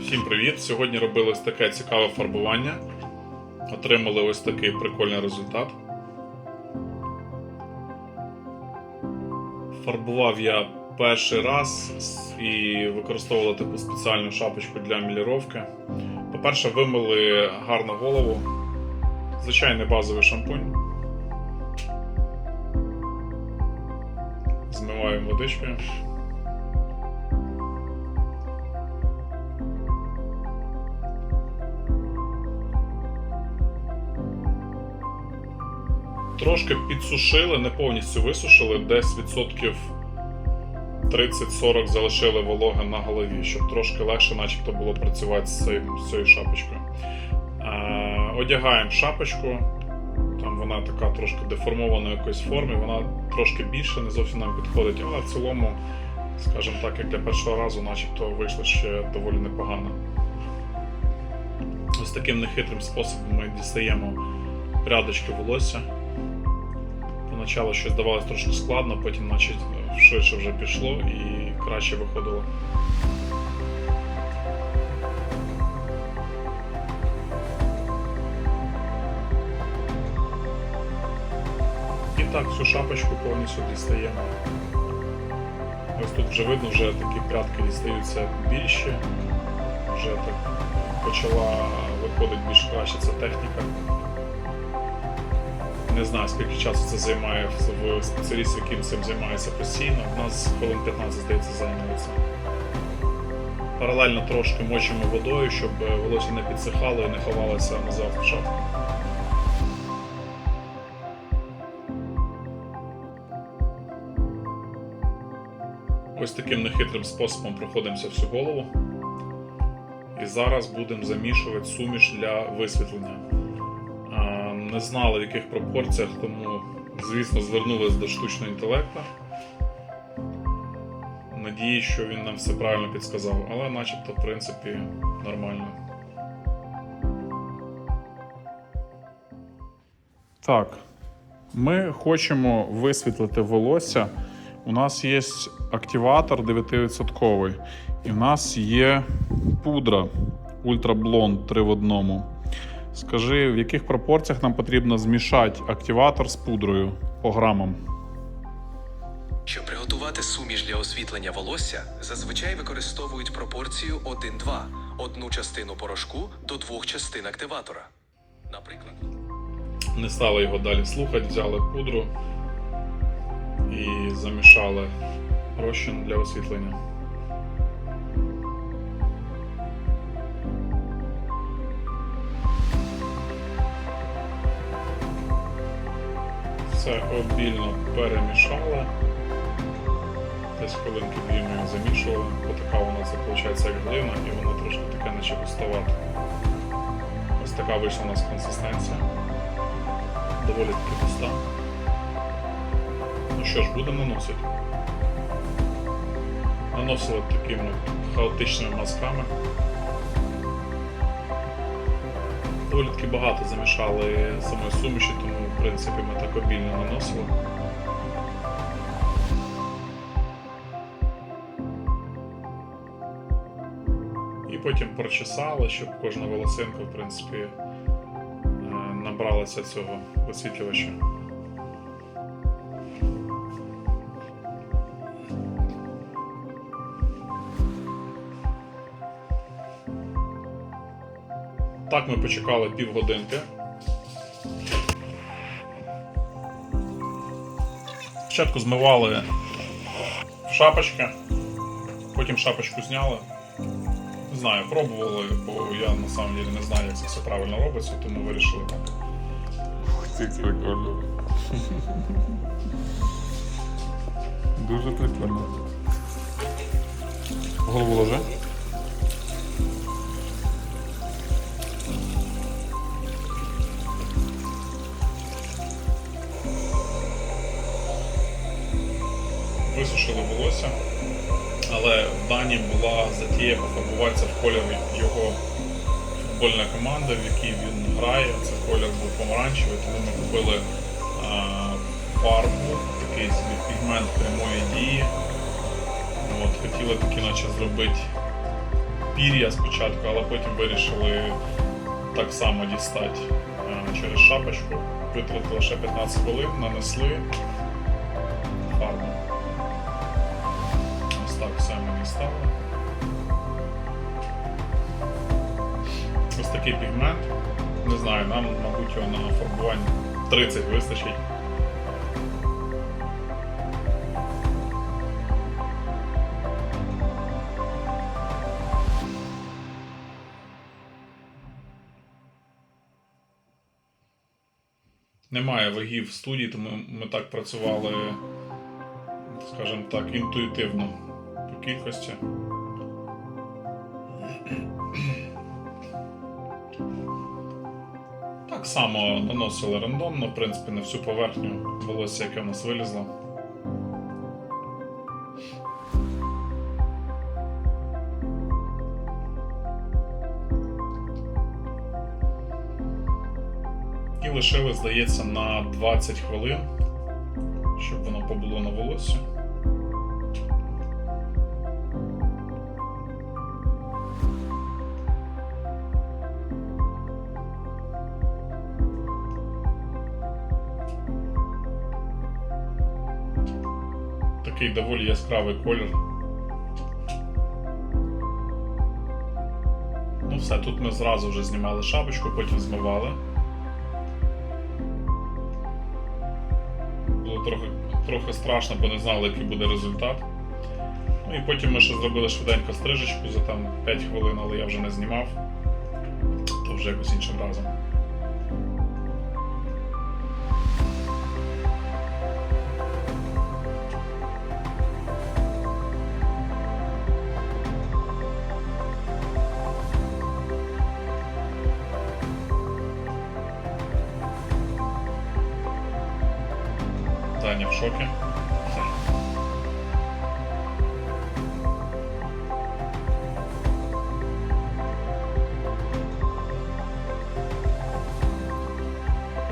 Всім привіт! Сьогодні робили ось таке цікаве фарбування. Отримали ось такий прикольний результат. Фарбував я перший раз і використовували таку спеціальну шапочку для міліровки. По-перше, вимили гарно голову. Звичайний базовий шампунь. Змиваємо водичкою. Трошки підсушили, не повністю висушили, десь відсотків 30-40 залишили вологи на голові, щоб трошки легше, начебто, було працювати з цією, з цією шапочкою. Е, одягаємо шапочку. Там вона така трошки деформована в якоїсь формі, вона трошки більше, не зовсім нам підходить, але в цілому, скажімо так, як для першого разу, начебто вийшло ще доволі непогано. Ось таким нехитрим способом ми дістаємо рядочки волосся. Поначалу щось здавалось трошки складно, потім наче швидше вже пішло і краще виходило. І так, всю шапочку повністю дістаємо. Ось тут вже видно, вже такі прядки дістаються більші, вже так почала виходити більш краще ця техніка. Не знаю, скільки часу це займає в спеціаліст, яким цим займається постійно. У нас хвилин 15, здається, займається. Паралельно трошки мочимо водою, щоб волосся не підсихало і не ховалося назад в шапку. Ось таким нехитрим способом проходимося всю голову. І зараз будемо замішувати суміш для висвітлення. Не знали в яких пропорціях, тому, звісно, звернулись до штучного інтелекту. Надії, що він нам все правильно підсказав, але начебто, в принципі, нормально. Так. Ми хочемо висвітлити волосся. У нас є активатор 9%, і в нас є пудра Blond 3 в одному. Скажи, в яких пропорціях нам потрібно змішати активатор з пудрою по грамам? Щоб приготувати суміш для освітлення волосся, зазвичай використовують пропорцію 1-2 – одну частину порошку до двох частин активатора. Наприклад, Не стали його далі слухати, взяли пудру і замішали розчин для освітлення. Все обільно перемішали. Десь хвилинки дві ми його замішували, бо така вона це виходить як глина і вона трошки таке наче густовата. Ось така вийшла у нас консистенція. Доволі таки густа. Ну що ж, будемо наносити. Наносили такими хаотичними мазками. Доволі таки багато замішали самої суміші, тому принципі ми так обільно наносили. І потім прочесали, щоб кожна волосинка, в принципі, е, набралася цього освітлювача. Так ми почекали півгодинки. Спочатку змивали шапочки, потім шапочку зняли. Не знаю, пробували, бо я на самом деле не знаю, як це все правильно робиться, тому вирішили так. Це прикольно. Дуже прикольно. Голову ложи. Висушили волосся, але в Дані була затія пофарбуватися в колір його футбольної команди, в якій він грає. Це колір був помаранчевий, тому ми купили фарбу, такий собі пігмент прямої дії. От, хотіли таки наче зробити пір'я спочатку, але потім вирішили так само дістати е, через шапочку. Витратили ще 15 хвилин, нанесли все. Ось такий пігмент. Не знаю, нам, мабуть, його на фарбування 30 вистачить. Немає вагів в студії, тому ми так працювали, скажімо так, інтуїтивно кількості. Так само наносили рандомно, в принципі, на всю поверхню волосся, яке в нас вилізло. І лишили, здається, на 20 хвилин, щоб воно побуло на волосі. Такий доволі яскравий колір. Ну все, тут ми зразу вже знімали шапочку, потім змивали. Було трохи, трохи страшно, бо не знали, який буде результат. Ну і потім ми ще зробили швиденько стрижечку за там 5 хвилин, але я вже не знімав. То вже якось іншим разом. Таня в шокі.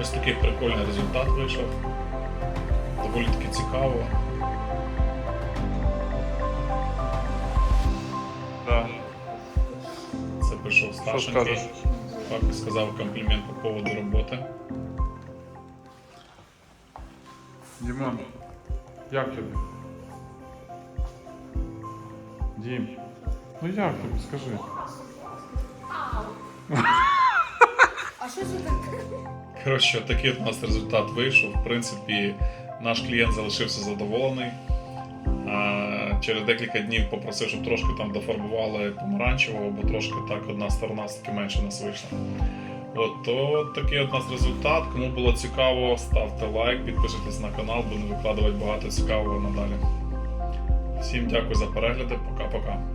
Ось такий прикольний результат вийшов. Доволі таки цікаво. Да. Це прийшов. Так, сказав комплімент по поводу роботи. Дімон, як тобі? Дім. Ну як тобі, скажи? А що це таке? Коротше, такий от у нас результат вийшов. В принципі, наш клієнт залишився задоволений. Через декілька днів попросив, щоб трошки там дофарбували помаранчевого, бо трошки так одна сторона все-таки менше нас вийшла. От то такий от нас результат. Кому було цікаво, ставте лайк, підпишитесь на канал, будемо викладувати багато цікавого надалі. Всім дякую за перегляди. Пока-пока.